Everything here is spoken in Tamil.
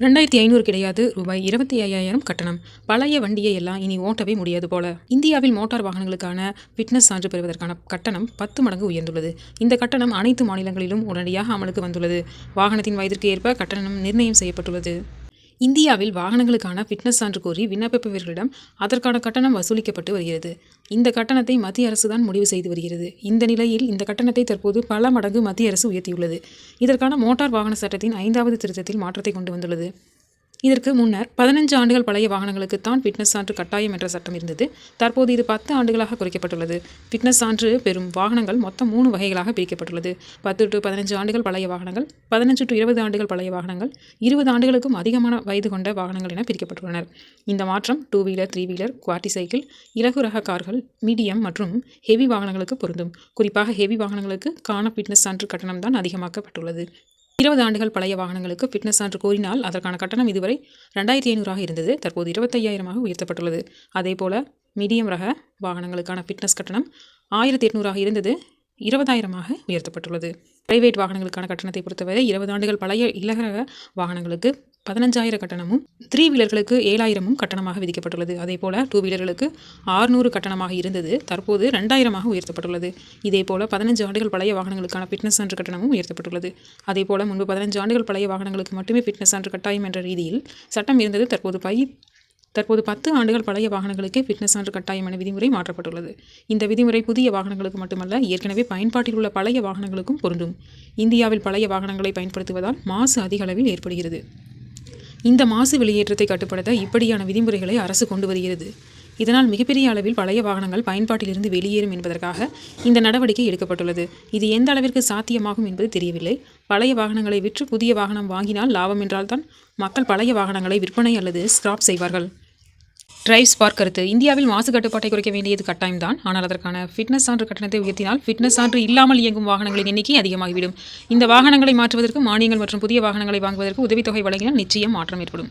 ரெண்டாயிரத்தி ஐநூறு கிடையாது. ரூபாய் இருபத்தி ஐயாயிரம் கட்டணம். பழைய வண்டியை எல்லாம் இனி ஓட்டவே முடியாது போல. இந்தியாவில் மோட்டார் வாகனங்களுக்கான ஃபிட்னஸ் சான்று பெறுவதற்கான கட்டணம் பத்து மடங்கு உயர்ந்துள்ளது. இந்த கட்டணம் அனைத்து மாநிலங்களிலும் உடனடியாக அமலுக்கு வந்துள்ளது. வாகனத்தின் வயதிற்கு ஏற்ப கட்டணம் நிர்ணயம் செய்யப்பட்டுள்ளது. இந்தியாவில் வாகனங்களுக்கான ஃபிட்னஸ் சான்று கோரி விண்ணப்பிப்பவர்களிடம் அதற்கான கட்டணம் வசூலிக்கப்பட்டு வருகிறது. இந்த கட்டணத்தை மத்திய அரசு தான் முடிவு செய்து வருகிறது. இந்த நிலையில் இந்த கட்டணத்தை தற்போது பல மடங்கு மத்திய அரசு உயர்த்தியுள்ளது. இதற்கான மோட்டார் வாகன சட்டத்தின் ஐந்தாவது திருத்தத்தில் மாற்றத்தை கொண்டு வந்துள்ளது. இதற்கு முன்னர் பதினஞ்சு ஆண்டுகள் பழைய வாகனங்களுக்கு தான் ஃபிட்னஸ் சான்று கட்டாயம் என்ற சட்டம் இருந்தது. தற்போது இது பத்து ஆண்டுகளாக குறைக்கப்பட்டுள்ளது. ஃபிட்னஸ் சான்று பெறும் வாகனங்கள் மொத்தம் மூணு வகைகளாக பிரிக்கப்பட்டுள்ளது. பத்து டு பதினஞ்சு ஆண்டுகள் பழைய வாகனங்கள் பதினஞ்சு டு இருபது ஆண்டுகள் பழைய வாகனங்கள் இருபது ஆண்டுகளுக்கும் அதிகமான வயது கொண்ட வாகனங்கள் என பிரிக்கப்பட்டுள்ளனர். இந்த மாற்றம் two wheeler three wheeler quadricycle இலகு ரக கார்கள் மீடியம் மற்றும் ஹெவி வாகனங்களுக்கு பொருந்தும். குறிப்பாக ஹெவி வாகனங்களுக்கு காண ஃபிட்னஸ் சான்று கட்டணம் தான் அதிகமாக்கப்பட்டுள்ளது. இருபது ஆண்டுகள் பழைய வாகனங்களுக்கு ஃபிட்னஸ் சான்று கோரினால் அதற்கான கட்டணம் இதுவரை ரெண்டாயிரத்தி ஐநூறாக இருந்தது. தற்போது இருபத்தையாயிரமாக உயர்த்தப்பட்டுள்ளது. அதேபோல மீடியம் ரக வாகனங்களுக்கான ஃபிட்னஸ் கட்டணம் ஆயிரத்தி எட்நூறாக இருந்தது. இருபதாயிரமாக உயர்த்தப்பட்டுள்ளது. பிரைவேட் வாகனங்களுக்கான கட்டணத்தை பொறுத்தவரை இருபது ஆண்டுகள் பழைய இலகரக வாகனங்களுக்கு பதினஞ்சாயிரம் கட்டணமும் த்ரீ வீலர்களுக்கு ஏழாயிரமும் கட்டணமாக விதிக்கப்பட்டுள்ளது. அதேபோல டூ வீலர்களுக்கு ஆறுநூறு கட்டணமாக இருந்தது. தற்போது ரெண்டாயிரமாக உயர்த்தப்பட்டுள்ளது. இதேபோல பதினஞ்சு ஆண்டுகள் பழைய வாகனங்களுக்கான ஃபிட்னஸ் சான்று கட்டணமும் உயர்த்தப்பட்டுள்ளது. அதேபோல் முன்பு பதினஞ்சு ஆண்டுகள் பழைய வாகனங்களுக்கு மட்டுமே ஃபிட்னஸ் சான்று கட்டாயம் என்ற ரீதியில் சட்டம் இருந்தது. தற்போது பை தற்போது பத்து ஆண்டுகள் பழைய வாகனங்களுக்கே ஃபிட்னஸ் சான்று கட்டாயம் என விதிமுறை மாற்றப்பட்டுள்ளது. இந்த விதிமுறை புதிய வாகனங்களுக்கு மட்டுமல்ல ஏற்கனவே பயன்பாட்டில் உள்ள பழைய வாகனங்களுக்கும் பொருந்தும். இந்தியாவில் பழைய வாகனங்களை பயன்படுத்துவதால் மாசு அதிக அளவில் ஏற்படுகிறது. இந்த மாசு வெளியேற்றத்தை கட்டுப்படுத்த இப்படியான விதிமுறைகளை அரசு கொண்டு வருகிறது. இதனால் மிகப்பெரிய அளவில் பழைய வாகனங்கள் பயன்பாட்டிலிருந்து வெளியேறும் என்பதற்காக இந்த நடவடிக்கை எடுக்கப்பட்டுள்ளது. இது எந்த அளவிற்கு சாத்தியமாகும் என்பது தெரியவில்லை. பழைய வாகனங்களை விற்று புதிய வாகனம் வாங்கினால் லாபம் என்றால்தான் மக்கள் பழைய வாகனங்களை விற்பனை அல்லது ஸ்கிராப் செய்வார்கள். டிரைவ்ஸ் ஸ்பார்க் கருத்து இந்தியாவில் மாசு கட்டுப்பாட்டை குறைக்க வேண்டியது கட்டாயம் தான் ஆனால் அதற்கான ஃபிட்னஸ் சான்று கட்டணத்தை உயர்த்தினால் ஃபிட்னஸ் சான்று இல்லாமல் இயங்கும் வாகனங்களின் எண்ணிக்கை அதிகமாகிவிடும். இந்த வாகனங்களை மாற்றுவதற்கு மானியங்கள் மற்றும் புதிய வாகனங்களை வாங்குவதற்கு உதவித்தொகை வழங்கினால் நிச்சயம் மாற்றம் ஏற்படும்.